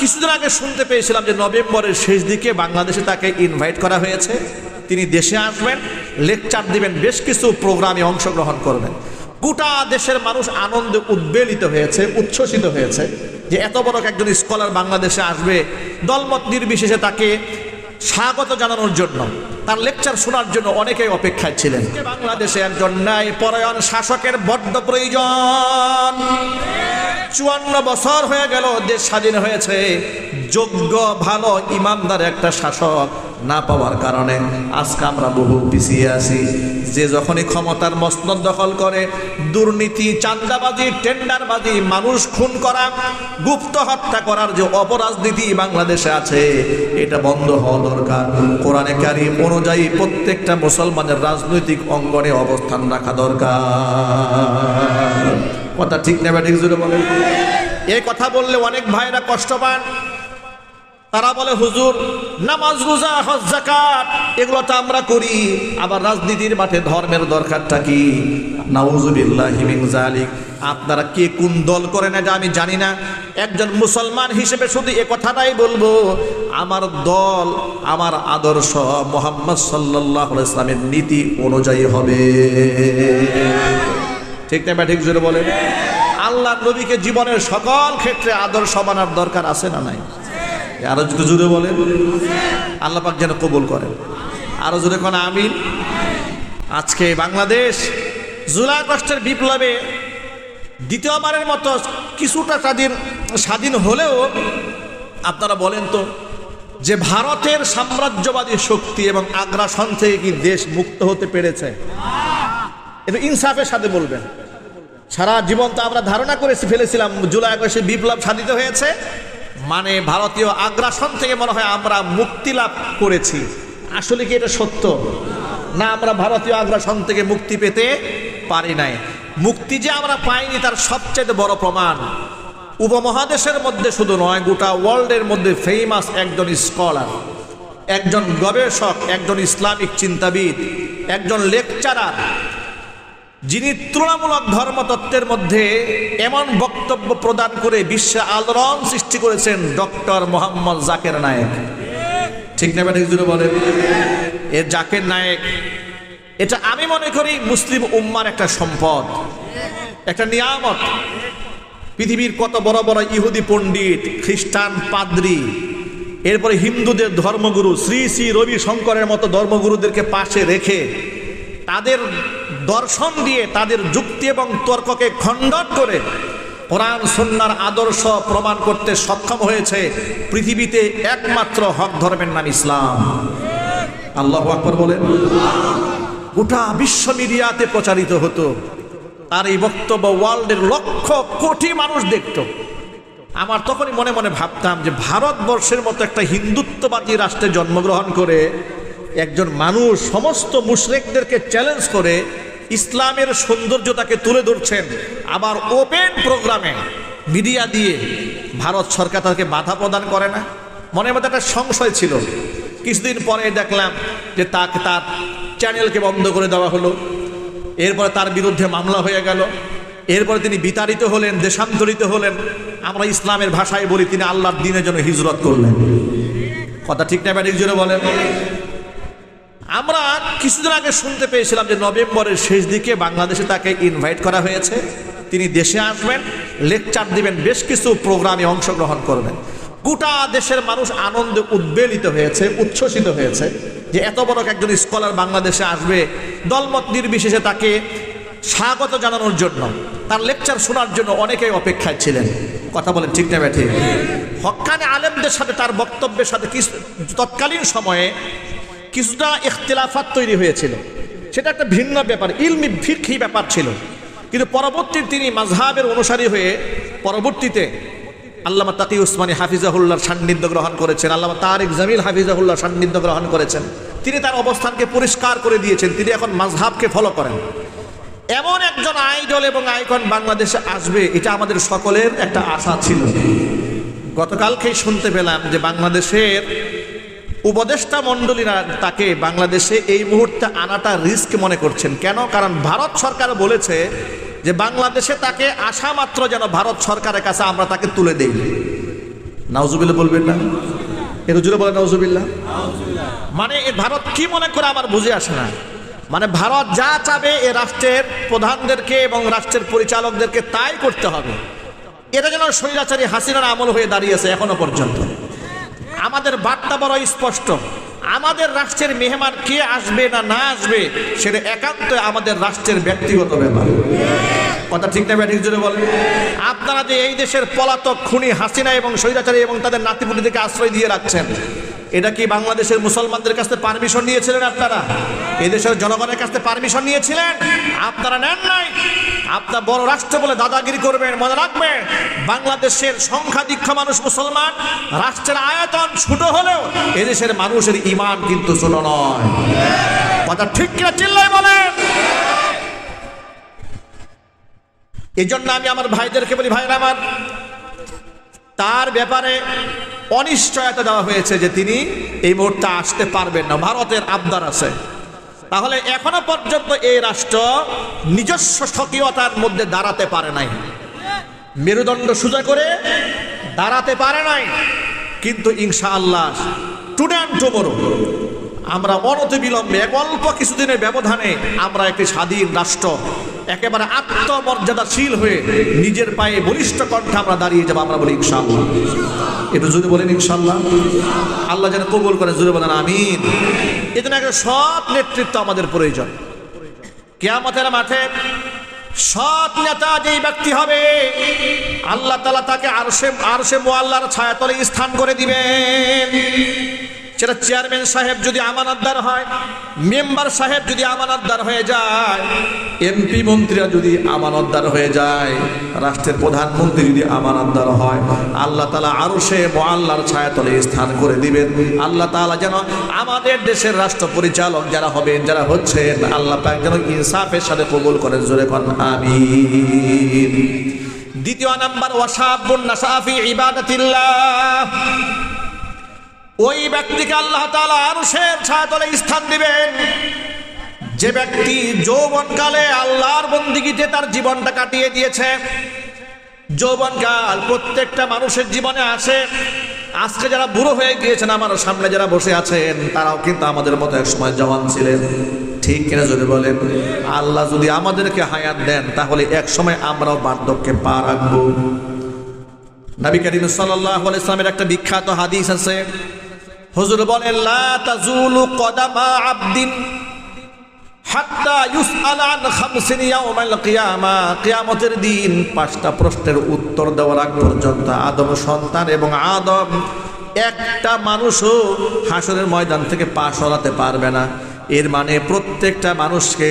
কিছুদিন আগে শুনতে পেয়েছিলাম যে নভেম্বরের শেষ দিকে বাংলাদেশে তাকে ইনভাইট করা হয়েছে। তিনি দেশে আসবেন লেকচার দিবেন, বেশ কিছু প্রোগ্রামে অংশগ্রহণ করবেন। গোটা দেশের মানুষ আনন্দে উদ্বেলিত হয়েছে, উচ্ছ্বসিত হয়েছে যে এত বড় একজন স্কলার বাংলাদেশে আসবে। দলমত নির্বিশেষে তাকে স্বাগত জানানোর জন্য। তার লেকচার শোনার জন্য অনেকেই অপেক্ষায় ছিলেন। বাংলাদেশে একজন ন্যায় পরায়ণ শাসকের বড্ড প্রয়োজন। চুয়ান্ন বছর হয়ে গেল, দেশ স্বাধীন হয়েছে। যোগ্য, ভালো, ইমানদার একটা শাসক। না পাওয়ার কারণে আজকে আমরা বহু পিছিয়ে আছি। যে যখনই ক্ষমতার মসনদ দখল করে, দুর্নীতি চান্দাবাজি টেন্ডারবাজি, মানুষ খুন করা, গুপ্ত হত্যা করার যে অপরাজনীতি বাংলাদেশে আছে, এটা বন্ধ হওয়া দরকার। কোরআনে কারিম অনুযায়ী প্রত্যেকটা মুসলমানের রাজনৈতিক অঙ্গনে অবস্থান রাখা দরকার। কথা ঠিক নেবে ঠিক জুড়ে বলেন। এই কথা বললে অনেক ভাইরা কষ্ট পান। তারা বলে, হুজুর, নামাজ রোজা, হজ জাকাত এগুলো তো আমরা করি। আবার রাজনীতির মাঠে ধর্মের দরকারটা কি? নাউজুবিল্লাহি মিন জালিক আপনারা কে কোন দল করেন এটা আমি জানি না। একজন মুসলমান হিসেবে শুধু এ কথাটাই বলব, আমার দল, আমার আদর্শ মোহাম্মদ আলাইহি ইসলামের নীতি অনুযায়ী হবে। ঠিক না ঠিক জোরে বলেন? আল্লাহ নবীকে জীবনের সকল ক্ষেত্রে আদর্শ মানার দরকার আছে না নাই? আরও যদি জোরে বলেন। আল্লাহ পাক যেন কবুল করেন। আরও জোরে কোন আমিন? আজকে বাংলাদেশ জুলাই আগস্টের বিপ্লবে দ্বিতীয়বারের মতো কিছুটা স্বাধীন স্বাধীন হলেও আপনারা বলেন তো যে ভারতের সাম্রাজ্যবাদী শক্তি এবং আগ্রাসন থেকে কি দেশ মুক্ত হতে পেরেছে? এটা ইনসাফের সাথে বলবেন। সারা জীবন তো আমরা ধারণা করেছি, ফেলেছিলাম জুলাই আগস্টে বিপ্লব সাধিত হয়েছে। মানে ভারতীয় আগ্রাসন থেকে মনে হয় আমরা মুক্তি লাভ করেছি। আসলে কি এটা সত্য? না, আমরা ভারতীয় আগ্রাসন থেকে মুক্তি পেতে পারি নাই। মুক্তি যে আমরা পাইনি তার সবচেয়ে বড় প্রমাণ। উপমহাদেশের মধ্যে শুধু নয়, গোটা ওয়ার্ল্ডের মধ্যে ফেমাস একজন স্কলার একজন গবেষক, একজন ইসলামিক চিন্তাবিদ, একজন লেকচারার যিনি তুলনামূলক ধর্মতত্ত্বের মধ্যে এমন বক্তব্য প্রদান করে বিশ্বে আলোড়ন সৃষ্টি করেছেন ডক্টর মোহাম্মদ জাকের নায়েক। ঠিক না ব্যাটিক জুড়ে বলেন। এর জাকের নায়েক, এটা আমি মনে করি মুসলিম উম্মার একটা সম্পদ, একটা নিয়ামত। পৃথিবীর কত বড় বড় ইহুদি পণ্ডিত, খ্রিস্টান পাদ্রী, এরপরে হিন্দুদের ধর্মগুরু, শ্রী শ্রী রবি শঙ্করের মতো ধর্মগুরুদেরকে পাশে রেখে তাদের দর্শন দিয়ে তাদের যুক্তি এবং তর্ককে খণ্ডন করে কোরআন সন্ন্যার আদর্শ প্রমাণ করতে সক্ষম হয়েছে। পৃথিবীতে একমাত্র হক ধর্মের নাম ইসলাম। আল্লাহ আকবর বলেন, গোটা বিশ্ব মিডিয়াতে প্রচারিত হতো। তার এই বক্তব্য ওয়ার্ল্ডের লক্ষ কোটি মানুষ দেখত। আমার তখনই মনে মনে ভাবতাম যে ভারতবর্ষের মতো একটা হিন্দুত্ববাদী রাষ্ট্রে জন্মগ্রহণ করে একজন মানুষ সমস্ত মুশরেকদেরকে চ্যালেঞ্জ করে ইসলামের সৌন্দর্যতাকে তুলে ধরছেন আবার ওপেন প্রোগ্রামে। মিডিয়া দিয়ে ভারত সরকার তাকে বাধা প্রদান করে না। মনের মধ্যে একটা সংশয় ছিল। কিছুদিন পরে দেখলাম যে তাকে তার চ্যানেলকে বন্ধ করে দেওয়া হলো। এরপরে তার বিরুদ্ধে মামলা হয়ে গেল। এরপরে তিনি বিতাড়িত হলেন, দেশান্তরিত হলেন। আমরা ইসলামের ভাষায় বলি, তিনি আল্লাহর দিনের জন্য হিজরত করলেন। কথা ঠিক না ব্যাটিক জন্য বলেন। আমরা কিছুদিন আগে শুনতে পেয়েছিলাম যে নভেম্বরের শেষ দিকে বাংলাদেশে তাকে ইনভাইট করা হয়েছে। তিনি দেশে আসবেন লেকচার দিবেন, বেশ কিছু প্রোগ্রামে অংশগ্রহণ করবেন। গোটা দেশের মানুষ আনন্দে উদ্বেলিত হয়েছে, উচ্ছ্বসিত হয়েছে যে এত বড় একজন স্কলার বাংলাদেশে আসবে। দলমত নির্বিশেষে তাকে স্বাগত জানানোর জন্য, তার লেকচার শোনার জন্য অনেকেই অপেক্ষায় ছিলেন। কথা বলেন ঠিক না ব্যাঠি হকানে আলেমদের সাথে তার বক্তব্যের সাথে কিছু তৎকালীন সময়ে কিছুটা ইখতিলাফাত তৈরি হয়েছিল। সেটা একটা ভিন্ন ব্যাপার, ইলমি ফিকহি ব্যাপার ছিল। কিন্তু পরবর্তী তিনি মাঝহাবের অনুসারী হয়ে পরবর্তীতে আল্লামা তাকি উসমানী হাফিজাহুল্লাহর সান্নিধ্য গ্রহণ করেছেন, আল্লামা তারিক জামিল হাফিজাহুল্লাহ সান্নিধ্য গ্রহণ করেছেন। তিনি তার অবস্থানকে পরিষ্কার করে দিয়েছেন, তিনি এখন মাঝহাবকে ফলো করেন। এমন একজন আইডল এবং আইকন বাংলাদেশে আসবে, এটা আমাদের সকলের একটা আশা ছিল। গতকালকেই শুনতে পেলাম যে বাংলাদেশের উপদেষ্টা মণ্ডলীরা তাকে বাংলাদেশে এই মুহূর্তে আনাটা রিস্ক মনে করছেন। কেন? কারণ ভারত সরকার বলেছে যে বাংলাদেশে তাকে আসা মাত্র যেন ভারত সরকারের কাছে আমরা তাকে তুলে দেই। নাউজুবিল্লাহ বলবেন না? একটু জুড়ে বলেন নাউজুবিল্লাহ। মানে এ ভারত কি মনে করে আমার বুঝে আসে না। মানে ভারত যা চাবে এ রাষ্ট্রের প্রধানদেরকে এবং রাষ্ট্রের পরিচালকদেরকে তাই করতে হবে। এটা যেন স্বৈরাচারী হাসিনার আমল হয়ে দাঁড়িয়েছে এখনও পর্যন্ত। আমাদের বার্তা বড় স্পষ্ট। আমাদের রাষ্ট্রের মেহমান কে আসবে না না আসবে, সেটা একান্ত আমাদের রাষ্ট্রের ব্যক্তিগত ব্যাপার। কথা ঠিক না ব্যাটিক জুড়ে বলেন। আপনারা যে এই দেশের পলাতক খুনি হাসিনা এবং স্বৈরাচারী এবং তাদের নাতিপুটিদেরকে আশ্রয় দিয়ে রাখছেন এটা কি বাংলাদেশের মুসলমানদের কাছে পারমিশন নিয়েছিলেন আপনারা? এদেশের জনগণের কাছে পারমিশন নিয়েছিলেন? আপনারা নেন নাই? আপনার বড় রাষ্ট্র বলে দাদাগিরি করবেন, মনে রাখবেন? বাংলাদেশের সংখ্যাধিক্ষ মানুষ মুসলমান, রাষ্ট্রের আয়তন ছোট হলেও এদেশের মানুষের ইমান কিন্তু ছোট নয়। কথা ঠিক কিনা চিল্লাই বলেন? এই জন্য আমি আমার ভাইদেরকে বলি ভাইরা আমার তার ব্যাপারে অনিশ্চয়তা দেওয়া হয়েছে যে তিনি এই মুহূর্তে আসতে পারবেন না। ভারতের আবদার আছে। তাহলে এখনও পর্যন্ত এই রাষ্ট্র নিজস্ব স্বকীয়তার মধ্যে দাঁড়াতে পারে নাই। মেরুদণ্ড সোজা করে দাঁড়াতে পারে নাই। কিন্তু ইনশাআল্লাহ টুডে অ্যান্ড টুমোরো আমরা অনতিবিলম্বে, এক অল্প কিছুদিনের ব্যবধানে আমরা একটি স্বাধীন রাষ্ট্র একেবারে আত্মমর্যাদাশীল হয়ে নিজের পায়ে বলিষ্ঠ কণ্ঠে আমরা দাঁড়িয়ে যাব, আমরা বলি ইনশাআল্লাহ। একটু জোরে বলেন ইনশাআল্লাহ। আল্লাহ যেন কবুল করে, জোরে বলেন আমিন। এই জন্য একটা সৎ নেতৃত্ব আমাদের প্রয়োজন। কেয়ামতের মাঠে সৎ নেতা যেই ব্যক্তি হবে, আল্লাহ তালা তাকে আরশে আরশে মোয়াল্লার ছায়াতলে স্থান করে দিবেন। সেটা চেয়ারম্যান সাহেব যদি আমানতদার হয়, মেম্বার সাহেব যদি আমানতদার হয়ে যায়, এমপি মন্ত্রীরা যদি আমানতদার হয়ে যায়, রাষ্ট্রের প্রধানমন্ত্রী যদি আমানতদার হয়, আল্লাহ তালা আরও সে মোয়াল্লার ছায়াতলে স্থান করে দিবেন। আল্লাহ তালা যেন আমাদের দেশের রাষ্ট্র পরিচালক যারা হবেন, যারা হচ্ছেন, আল্লাহ পাক যেন ইনসাফের সাথে কবুল করেন। জোরে কন আমি দ্বিতীয় নাম্বার ওয়াসাবুন নাসাফি ইবাদাতিল্লাহ। ওই ব্যক্তিকে আল্লাহ তালা আরশের ছায়াতলে স্থান দিবেন। যে ব্যক্তি যৌবনকালে আল্লাহর বন্দিগিতে তার জীবনটা কাটিয়ে দিয়েছে, যৌবনকাল প্রত্যেকটা মানুষের জীবনে আসে আজকে যারা বুড়ো হয়ে গিয়েছেন, আমার সামনে যারা বসে আছেন, তারাও কিন্তু আমাদের মতো এক সময় জওয়ান ছিলেন। ঠিক কিনা যদি বলেন? আল্লাহ যদি আমাদেরকে হায়াত দেন, তাহলে এক সময় আমরাও বার্ধক্যে পা রাখব। নবী করিম সাল্লাল্লাহু আলাইহি একটা বিখ্যাত হাদিস আছে। হুজুর বলেন, লা তাজুলু কদামা আবদিন কিয়ামতের দিন পাঁচটা প্রশ্নের উত্তর দেওয়ার এবং আদম একটা মানুষও ময়দান থেকে পা সরাতে পারবে না। এর মানে প্রত্যেকটা মানুষকে